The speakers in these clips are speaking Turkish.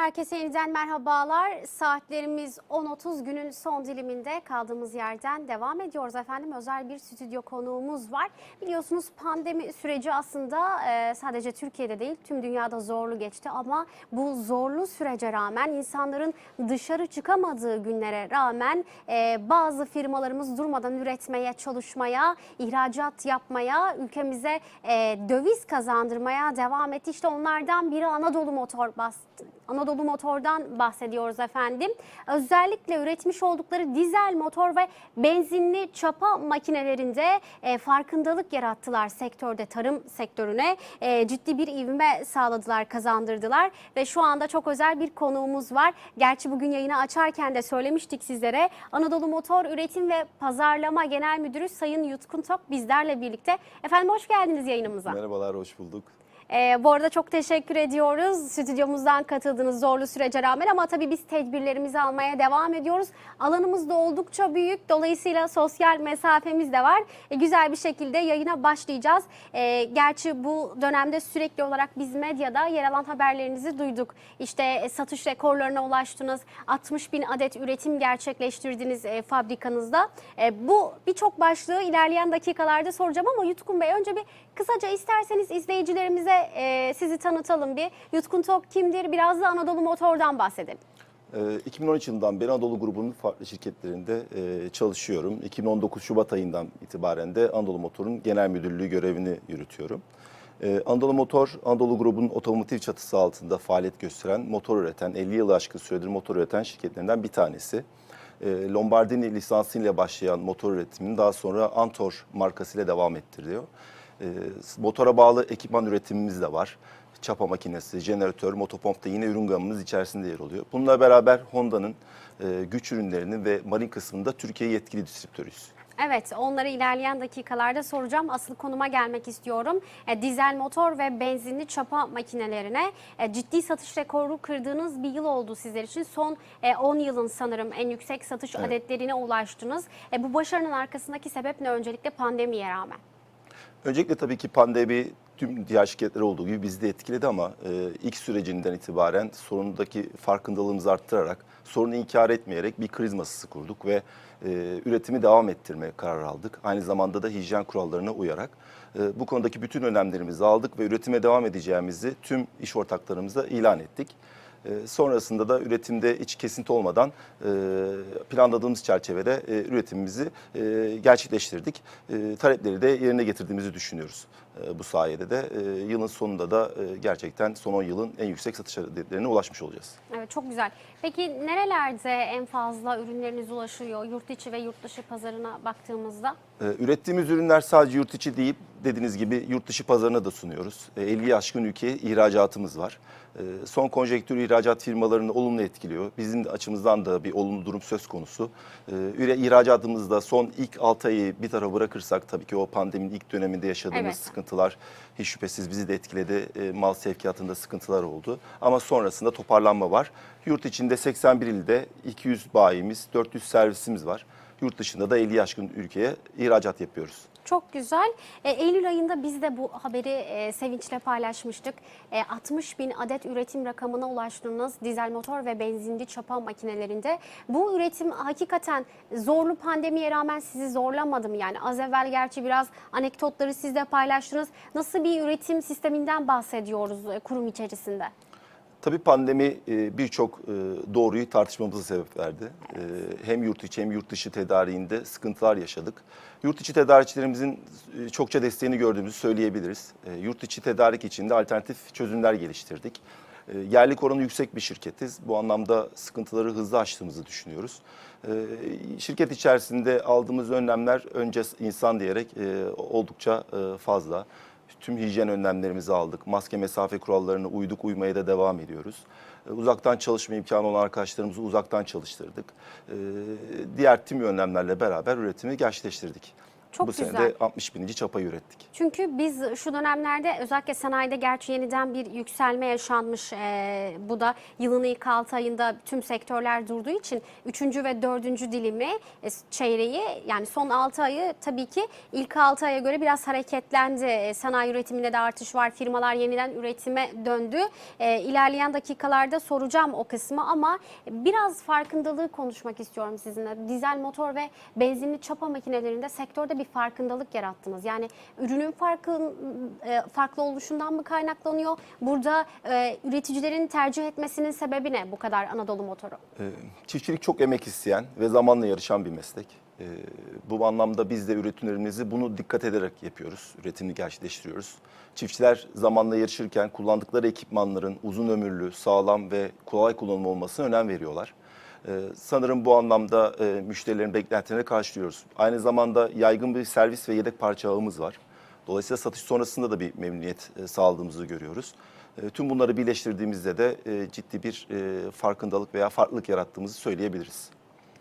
Herkese yeniden merhabalar. Saatlerimiz 10.30 günün son diliminde kaldığımız yerden devam ediyoruz efendim. Özel bir stüdyo konuğumuz var. Biliyorsunuz pandemi süreci aslında e, sadece Türkiye'de değil tüm dünyada zorlu geçti ama bu zorlu sürece rağmen insanların dışarı çıkamadığı günlere rağmen e, bazı firmalarımız durmadan üretmeye, çalışmaya, ihracat yapmaya, ülkemize e, döviz kazandırmaya devam etti. İşte onlardan biri Anadolu Motor bastı. Anadolu Motor'dan bahsediyoruz efendim. Özellikle üretmiş oldukları dizel motor ve benzinli çapa makinelerinde e, farkındalık yarattılar sektörde, tarım sektörüne. E, ciddi bir ivme sağladılar, kazandırdılar ve şu anda çok özel bir konuğumuz var. Gerçi bugün yayını açarken de söylemiştik sizlere. Anadolu Motor Üretim ve Pazarlama Genel Müdürü Sayın Yutkun Tok bizlerle birlikte. Efendim hoş geldiniz yayınımıza. Merhabalar, hoş bulduk. Ee, bu arada çok teşekkür ediyoruz. Stüdyomuzdan katıldığınız zorlu sürece rağmen ama tabii biz tedbirlerimizi almaya devam ediyoruz. Alanımız da oldukça büyük. Dolayısıyla sosyal mesafemiz de var. E, güzel bir şekilde yayına başlayacağız. E, gerçi bu dönemde sürekli olarak biz medyada yer alan haberlerinizi duyduk. İşte e, satış rekorlarına ulaştınız. 60 bin adet üretim gerçekleştirdiniz e, fabrikanızda. E, bu birçok başlığı ilerleyen dakikalarda soracağım ama Yutkun Bey önce bir kısaca isterseniz izleyicilerimize e, sizi tanıtalım bir. Yutkun Tok kimdir? Biraz da Anadolu Motor'dan bahsedelim. Ee, 2013 yılından beri Anadolu grubunun farklı şirketlerinde e, çalışıyorum. 2019 Şubat ayından itibaren de Anadolu Motor'un genel müdürlüğü görevini yürütüyorum. Ee, Anadolu Motor, Anadolu grubunun otomotiv çatısı altında faaliyet gösteren, motor üreten, 50 yılı aşkın süredir motor üreten şirketlerinden bir tanesi. Lombardini lisansıyla başlayan motor üretiminin daha sonra Antor markasıyla devam ettiriyor. Ee, motora bağlı ekipman üretimimiz de var. Çapa makinesi, jeneratör, motopomp da yine ürün gamımız içerisinde yer alıyor. Bununla beraber Honda'nın e, güç ürünlerinin ve marin kısmında Türkiye yetkili distribütörüyüz. Evet, onları ilerleyen dakikalarda soracağım. Asıl konuma gelmek istiyorum. E, dizel motor ve benzinli çapa makinelerine e, ciddi satış rekoru kırdığınız bir yıl oldu sizler için. Son e, 10 yılın sanırım en yüksek satış Evet. adetlerine ulaştınız. E, bu başarının arkasındaki sebep ne öncelikle pandemiye rağmen? Öncelikle tabii ki pandemi tüm diğer şirketler olduğu gibi bizi de etkiledi ama e, ilk sürecinden itibaren sorundaki farkındalığımızı arttırarak, sorunu inkar etmeyerek bir kriz masası kurduk ve e, üretimi devam ettirmeye karar aldık. Aynı zamanda da hijyen kurallarına uyarak e, bu konudaki bütün önlemlerimizi aldık ve üretime devam edeceğimizi tüm iş ortaklarımıza ilan ettik. E, sonrasında da üretimde hiç kesinti olmadan e, planladığımız çerçevede e, üretimimizi e, gerçekleştirdik. Talepleri de yerine getirdiğimizi düşünüyoruz. Bu sayede de yılın sonunda da gerçekten son 10 yılın en yüksek satış adetlerine ulaşmış olacağız. Evet çok güzel. Peki nerelerde en fazla ürünleriniz ulaşıyor yurt içi ve yurt dışı pazarına baktığımızda? Ee, Ürettiğimiz ürünler sadece yurt içi değil, dediğiniz gibi yurt dışı pazarına da sunuyoruz. Ee, 50 aşkın ülkeye ihracatımız var. Ee, Son konjektür ihracat firmalarını olumlu etkiliyor. Bizim açımızdan da bir olumlu durum söz konusu. Ee, İhracatımızda son ilk 6 ayı bir tarafa bırakırsak tabii ki o pandeminin ilk döneminde yaşadığımız Evet. sıkıntılar hiç şüphesiz bizi de etkiledi. Ee, Mal sevkiyatında sıkıntılar oldu. Ama sonrasında toparlanma var. Yurt içinde 81 ilde 200 bayimiz, 400 servisimiz var. Yurt dışında da 50 aşkın ülkeye ihracat yapıyoruz. Çok güzel. E, Eylül ayında biz de bu haberi e, sevinçle paylaşmıştık. E, 60 bin adet üretim rakamına ulaştığınız dizel motor ve benzinli çapa makinelerinde. Bu üretim hakikaten zorlu pandemiye rağmen sizi zorlamadı mı? Yani az evvel gerçi biraz anekdotları siz de paylaştınız. Nasıl bir üretim sisteminden bahsediyoruz e, kurum içerisinde? Tabii pandemi e, birçok e, doğruyu tartışmamıza sebep verdi. E, Hem yurt içi hem yurt dışı tedariğinde sıkıntılar yaşadık. Yurt içi tedarikçilerimizin çokça desteğini gördüğümüzü söyleyebiliriz. Yurt içi tedarik için de alternatif çözümler geliştirdik. Yerlik oranı yüksek bir şirketiz. Bu anlamda sıkıntıları hızlı aştığımızı düşünüyoruz. Şirket içerisinde aldığımız önlemler önce insan diyerek oldukça fazla. Tüm hijyen önlemlerimizi aldık. Maske mesafe kurallarına uyduk, uymaya da devam ediyoruz. E, Uzaktan çalışma imkanı olan arkadaşlarımızı uzaktan çalıştırdık. E, Diğer tüm önlemlerle beraber üretimi gerçekleştirdik. Çok Bu güzel. sene de 60 bininci çapayı ürettik. Çünkü biz şu dönemlerde özellikle sanayide gerçi yeniden bir yükselme yaşanmış. Ee, bu da yılın ilk 6 ayında tüm sektörler durduğu için 3. ve 4. dilimi e, çeyreği yani son 6 ayı tabii ki ilk 6 aya göre biraz hareketlendi. E, Sanayi üretiminde de artış var. Firmalar yeniden üretime döndü. E, ilerleyen dakikalarda soracağım o kısmı ama biraz farkındalığı konuşmak istiyorum sizinle. Dizel motor ve benzinli çapa makinelerinde sektörde bir farkındalık yarattınız. Yani ürünün farkın e, farklı oluşundan mı kaynaklanıyor? Burada e, üreticilerin tercih etmesinin sebebi ne bu kadar Anadolu motoru? Ee, Çiftçilik çok emek isteyen ve zamanla yarışan bir meslek. Ee, Bu anlamda biz de üretimlerimizi bunu dikkat ederek yapıyoruz, üretimini gerçekleştiriyoruz. Çiftçiler zamanla yarışırken kullandıkları ekipmanların uzun ömürlü, sağlam ve kolay kullanım olmasına önem veriyorlar. Ee, Sanırım bu anlamda e, müşterilerin beklentilerini karşılıyoruz. Aynı zamanda yaygın bir servis ve yedek parça ağımız var. Dolayısıyla satış sonrasında da bir memnuniyet e, sağladığımızı görüyoruz. E, Tüm bunları birleştirdiğimizde de ciddi bir farkındalık veya farklılık yarattığımızı söyleyebiliriz.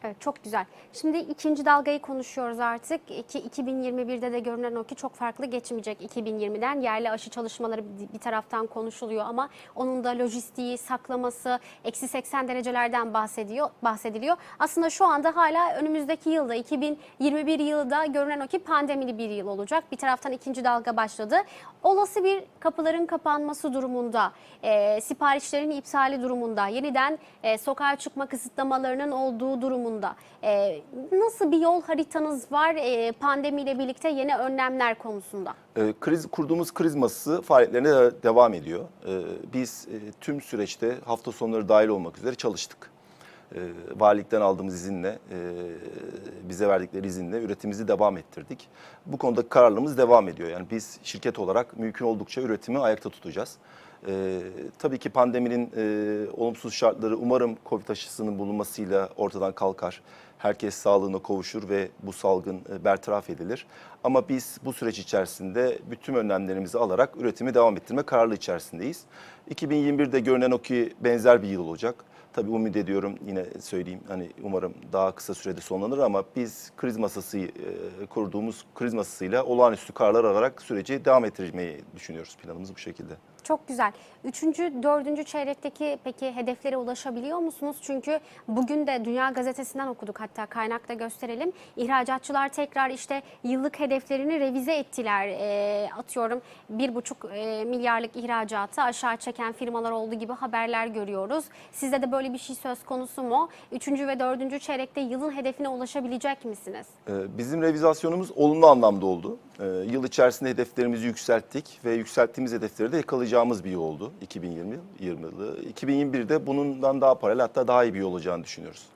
Evet çok güzel. Şimdi ikinci dalgayı konuşuyoruz artık. İki, 2021'de de görünen o ki çok farklı geçmeyecek 2020'den. Yerli aşı çalışmaları bir- taraftan konuşuluyor ama onun da lojistiği, saklaması, eksi 80 derecelerden bahsediyor, bahsediliyor. Aslında şu anda hala önümüzdeki yılda 2021 yılı da görünen o ki pandemili bir yıl olacak. Bir taraftan ikinci dalga başladı. Olası bir kapıların kapanması durumunda, e, siparişlerin iptali durumunda, yeniden e, sokağa çıkma kısıtlamalarının olduğu durumunda e, nasıl bir yol haritanız var e, pandemiyle birlikte yeni önlemler konusunda? E, Kriz kurduğumuz kriz masası faaliyetlerine de devam ediyor. E, Biz e, tüm süreçte hafta sonları dahil olmak üzere çalıştık. E, Valilikten aldığımız izinle, e, bize verdikleri izinle üretimimizi devam ettirdik. Bu konuda kararlılığımız devam ediyor. Yani biz şirket olarak mümkün oldukça üretimi ayakta tutacağız. E, tabii ki pandeminin e, olumsuz şartları umarım Covid aşısının bulunmasıyla ortadan kalkar. Herkes sağlığına kavuşur ve bu salgın e, bertaraf edilir. Ama biz bu süreç içerisinde bütün önlemlerimizi alarak üretimi devam ettirme kararlı içerisindeyiz. 2021'de görünen o ki benzer bir yıl olacak. Tabii umut ediyorum yine söyleyeyim hani umarım daha kısa sürede sonlanır ama biz kriz masası e, kurduğumuz kriz masasıyla olağanüstü kararlar alarak süreci devam ettirmeyi düşünüyoruz. Planımız bu şekilde. Çok güzel. Üçüncü, dördüncü çeyrekteki peki hedeflere ulaşabiliyor musunuz? Çünkü bugün de Dünya Gazetesi'nden okuduk hatta kaynakta gösterelim. İhracatçılar tekrar işte yıllık hedeflerini revize ettiler. E, atıyorum bir buçuk e, milyarlık ihracatı aşağı çeken firmalar olduğu gibi haberler görüyoruz. Sizde de böyle bir şey söz konusu mu? Üçüncü ve dördüncü çeyrekte yılın hedefine ulaşabilecek misiniz? Ee, Bizim revizasyonumuz olumlu anlamda oldu. Ee, Yıl içerisinde hedeflerimizi yükselttik ve yükselttiğimiz hedefleri de yakalayacağımız bir yıl oldu 2020 yılı. 2021'de bundan daha paralel hatta daha iyi bir yol olacağını düşünüyoruz.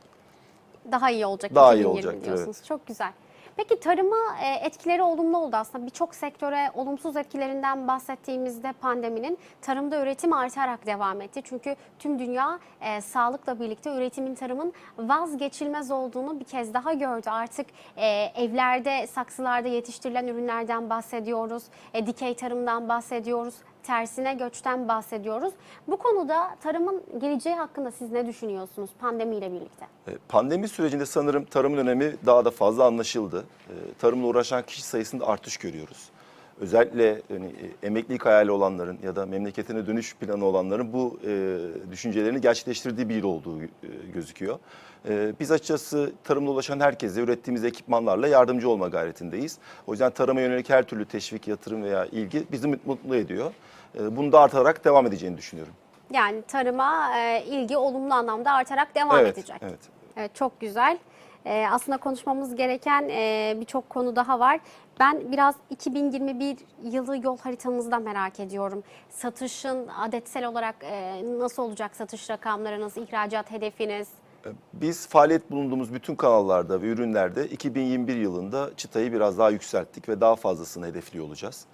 Daha iyi olacak. Daha iyi 2020 olacaktır, diyorsunuz. Çok güzel. Peki tarıma e, etkileri olumlu oldu aslında. Birçok sektöre olumsuz etkilerinden bahsettiğimizde pandeminin tarımda üretim artarak devam etti. Çünkü tüm dünya e, sağlıkla birlikte üretimin tarımın vazgeçilmez olduğunu bir kez daha gördü. Artık e, evlerde, saksılarda yetiştirilen ürünlerden bahsediyoruz. E, dikey tarımdan bahsediyoruz. Tersine göçten bahsediyoruz. Bu konuda tarımın geleceği hakkında siz ne düşünüyorsunuz pandemiyle birlikte? Ee, Pandemi sürecinde sanırım tarımın önemi daha da fazla anlaşıldı. Ee, Tarımla uğraşan kişi sayısında artış görüyoruz. Özellikle hani, e, emeklilik hayali olanların ya da memleketine dönüş planı olanların bu e, düşüncelerini gerçekleştirdiği bir yıl olduğu e, gözüküyor. E, biz açıkçası tarımla ulaşan herkese ürettiğimiz ekipmanlarla yardımcı olma gayretindeyiz. O yüzden tarıma yönelik her türlü teşvik, yatırım veya ilgi bizi mutlu ediyor. E, bunu da artarak devam edeceğini düşünüyorum. Yani tarıma e, ilgi olumlu anlamda artarak devam evet, edecek. evet. Evet, çok güzel. Ee, aslında konuşmamız gereken e, birçok konu daha var. Ben biraz 2021 yılı yol haritanızda merak ediyorum. Satışın adetsel olarak e, nasıl olacak satış rakamlarınız, ihracat hedefiniz? Biz faaliyet bulunduğumuz bütün kanallarda ve ürünlerde 2021 yılında çıtayı biraz daha yükselttik ve daha fazlasını hedefliyor olacağız.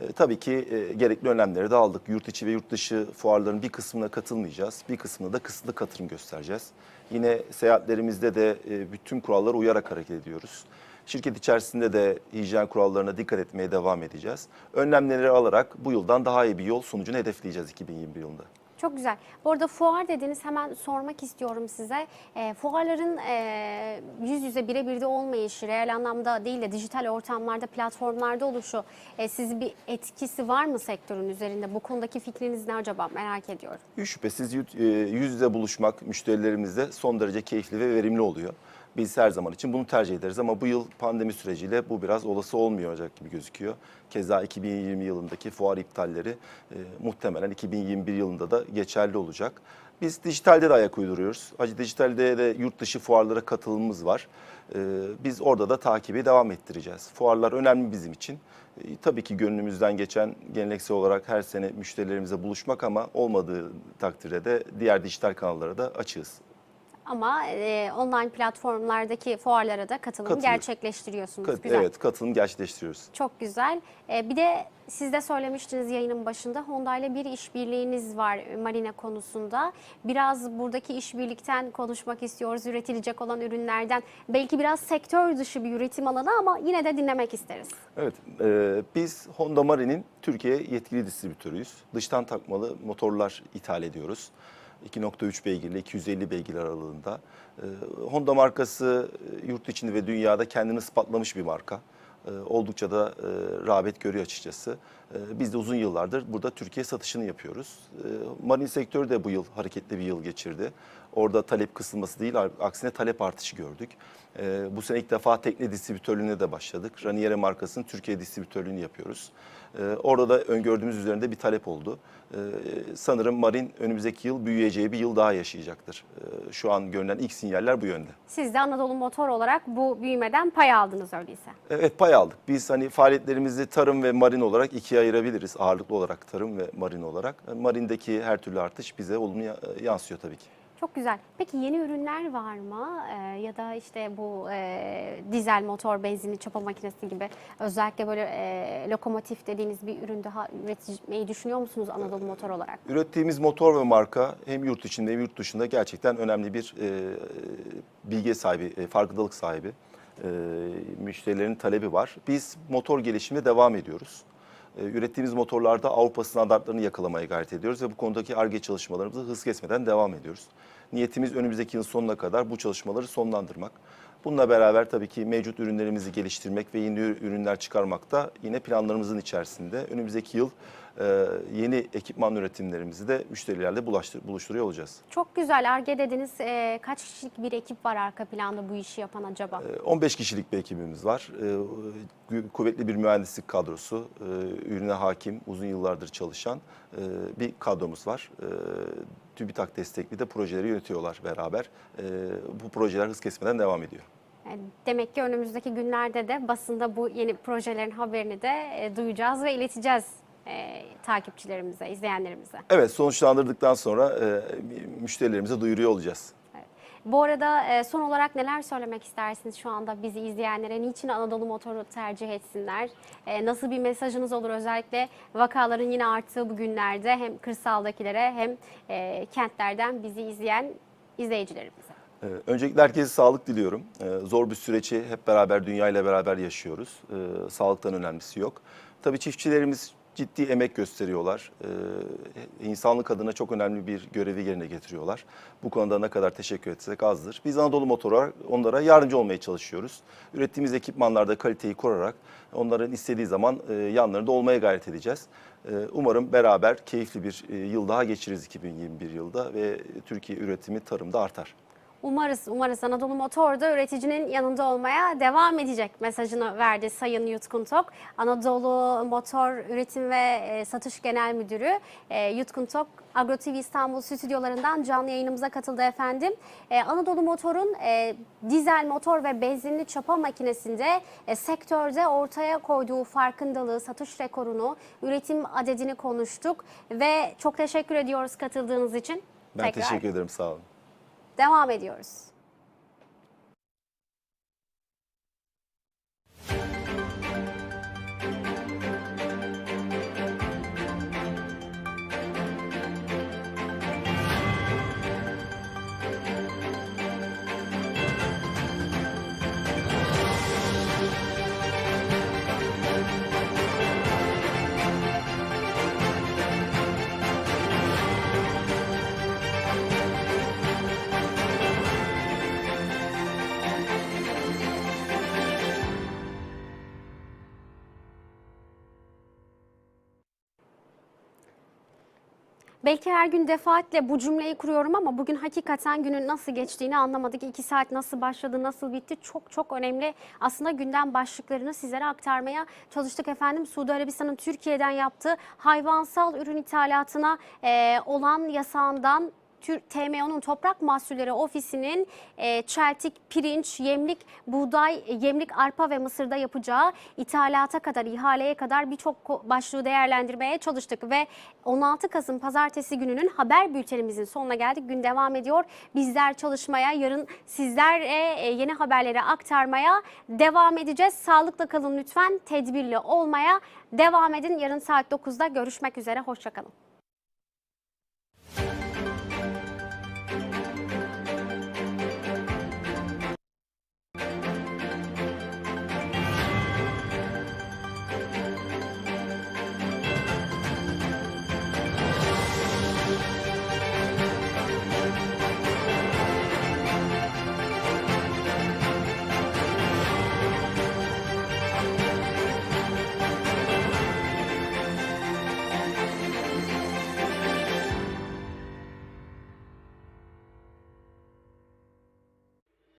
E, tabii ki e, gerekli önlemleri de aldık. Yurt içi ve yurt dışı fuarların bir kısmına katılmayacağız. Bir kısmına da kısıtlı katılım göstereceğiz. Yine seyahatlerimizde de e, bütün kurallara uyarak hareket ediyoruz. Şirket içerisinde de hijyen kurallarına dikkat etmeye devam edeceğiz. Önlemleri alarak bu yıldan daha iyi bir yol sonucunu hedefleyeceğiz 2021 yılında. Çok güzel. Bu arada fuar dediniz hemen sormak istiyorum size. E, fuarların e, yüz yüze birebir de olmayışı, reel anlamda değil de dijital ortamlarda, platformlarda oluşu e, sizi bir etkisi var mı sektörün üzerinde? Bu konudaki fikriniz ne acaba merak ediyorum. Şüphesiz yüz e, yüz yüze buluşmak müşterilerimizle son derece keyifli ve verimli oluyor. Biz her zaman için bunu tercih ederiz ama bu yıl pandemi süreciyle bu biraz olası olmayacak gibi gözüküyor. Keza 2020 yılındaki fuar iptalleri e, muhtemelen 2021 yılında da geçerli olacak. Biz dijitalde de ayak uyduruyoruz. Hacı Dijital'de de yurt dışı fuarlara katılımımız var. E, biz orada da takibi devam ettireceğiz. Fuarlar önemli bizim için. E, tabii ki gönlümüzden geçen geleneksel olarak her sene müşterilerimize buluşmak ama olmadığı takdirde de diğer dijital kanallara da açığız. Ama e, online platformlardaki fuarlara da katılım Katılıyor. gerçekleştiriyorsunuz. Kat- güzel. Evet, katılım gerçekleştiriyoruz. Çok güzel. E, bir de siz de söylemiştiniz yayının başında Honda ile bir işbirliğiniz var marine konusunda. Biraz buradaki işbirlikten konuşmak istiyoruz. Üretilecek olan ürünlerden. Belki biraz sektör dışı bir üretim alanı ama yine de dinlemek isteriz. Evet, e, biz Honda Marine'in Türkiye yetkili distribütörüyüz. Dıştan takmalı motorlar ithal ediyoruz. 2.3 beygirli 250 beygir aralığında. E, Honda markası e, yurt içinde ve dünyada kendini ispatlamış bir marka. E, oldukça da e, rağbet görüyor açıkçası. E, biz de uzun yıllardır burada Türkiye satışını yapıyoruz. E, marine sektörü de bu yıl hareketli bir yıl geçirdi. Orada talep kısılması değil, aksine talep artışı gördük. E, bu sene ilk defa tekne distribütörlüğüne de başladık. Raniere markasının Türkiye distribütörlüğünü yapıyoruz. Orada da öngördüğümüz üzerinde bir talep oldu. Sanırım Marin önümüzdeki yıl büyüyeceği bir yıl daha yaşayacaktır. Şu an görünen ilk sinyaller bu yönde. Siz de Anadolu Motor olarak bu büyümeden pay aldınız öyleyse. Evet pay aldık. Biz hani faaliyetlerimizi tarım ve marin olarak ikiye ayırabiliriz. Ağırlıklı olarak tarım ve marin olarak. Yani marindeki her türlü artış bize olumlu ya- yansıyor tabii ki. Çok güzel. Peki yeni ürünler var mı? Ee, ya da işte bu e, dizel motor, benzinli çapa makinesi gibi özellikle böyle e, lokomotif dediğiniz bir ürün daha üretmeyi düşünüyor musunuz Anadolu Motor olarak? Ürettiğimiz motor ve marka hem yurt içinde hem yurt dışında gerçekten önemli bir e, bilgi sahibi, e, farkındalık sahibi. E, müşterilerin talebi var. Biz motor gelişimine devam ediyoruz. E, ürettiğimiz motorlarda Avrupa standartlarını yakalamaya gayret ediyoruz ve bu konudaki ARGE çalışmalarımızı hız kesmeden devam ediyoruz. Niyetimiz önümüzdeki yıl sonuna kadar bu çalışmaları sonlandırmak. Bununla beraber tabii ki mevcut ürünlerimizi geliştirmek ve yeni ürünler çıkarmak da yine planlarımızın içerisinde. Önümüzdeki yıl e, yeni ekipman üretimlerimizi de müşterilerle bulaştır, buluşturuyor olacağız. Çok güzel. Arge dediniz. Ee, kaç kişilik bir ekip var arka planda bu işi yapan acaba? E, 15 kişilik bir ekibimiz var. E, Kuvvetli bir mühendislik kadrosu, e, ürüne hakim, uzun yıllardır çalışan e, bir kadromuz var. E, TÜBİTAK destekli de projeleri yönetiyorlar beraber. E, Bu projeler hız kesmeden devam ediyor. E, Demek ki önümüzdeki günlerde de basında bu yeni projelerin haberini de e, duyacağız ve ileteceğiz e, takipçilerimize, izleyenlerimize. Evet, sonuçlandırdıktan sonra e, müşterilerimize duyuruyor olacağız. Bu arada e, son olarak neler söylemek istersiniz şu anda bizi izleyenlere? Niçin Anadolu Motor'u tercih etsinler? E, Nasıl bir mesajınız olur özellikle vakaların yine arttığı bu günlerde hem kırsaldakilere hem e, kentlerden bizi izleyen izleyicilerimize? Öncelikle herkese sağlık diliyorum. Zor bir süreci hep beraber dünya ile beraber yaşıyoruz. Sağlıktan önemlisi yok. Tabii çiftçilerimiz ciddi emek gösteriyorlar. Ee, İnsanlık adına çok önemli bir görevi yerine getiriyorlar. Bu konuda ne kadar teşekkür etsek azdır. Biz Anadolu Motor onlara yardımcı olmaya çalışıyoruz. Ürettiğimiz ekipmanlarda kaliteyi koruyarak onların istediği zaman e, yanlarında olmaya gayret edeceğiz. Ee, Umarım beraber keyifli bir e, yıl daha geçiririz 2021 yılda ve Türkiye üretimi tarımda artar. Umarız, umarız Anadolu Motor da üreticinin yanında olmaya devam edecek mesajını verdi Sayın Yutkun Tok. Anadolu Motor Üretim ve e, Satış Genel Müdürü e, Yutkun Tok Agro TV İstanbul stüdyolarından canlı yayınımıza katıldı efendim. E, Anadolu Motor'un e, dizel motor ve benzinli çapa makinesinde e, sektörde ortaya koyduğu farkındalığı, satış rekorunu, üretim adedini konuştuk ve çok teşekkür ediyoruz katıldığınız için. Ben Tekrar. teşekkür ederim sağ olun. Devam ediyoruz. Belki her gün defaatle bu cümleyi kuruyorum ama bugün hakikaten günün nasıl geçtiğini anlamadık. İki saat nasıl başladı, nasıl bitti çok çok önemli. Aslında gündem başlıklarını sizlere aktarmaya çalıştık efendim. Suudi Arabistan'ın Türkiye'den yaptığı hayvansal ürün ithalatına e, olan yasağından TMO'nun Toprak Mahsulleri Ofisi'nin e, çeltik, pirinç, yemlik, buğday, yemlik, arpa ve mısırda yapacağı ithalata kadar, ihaleye kadar birçok başlığı değerlendirmeye çalıştık ve 16 Kasım Pazartesi gününün haber bültenimizin sonuna geldik. Gün devam ediyor. Bizler çalışmaya, yarın sizlere e, yeni haberleri aktarmaya devam edeceğiz. Sağlıkla kalın lütfen, tedbirli olmaya devam edin. Yarın saat 9'da görüşmek üzere. Hoşçakalın.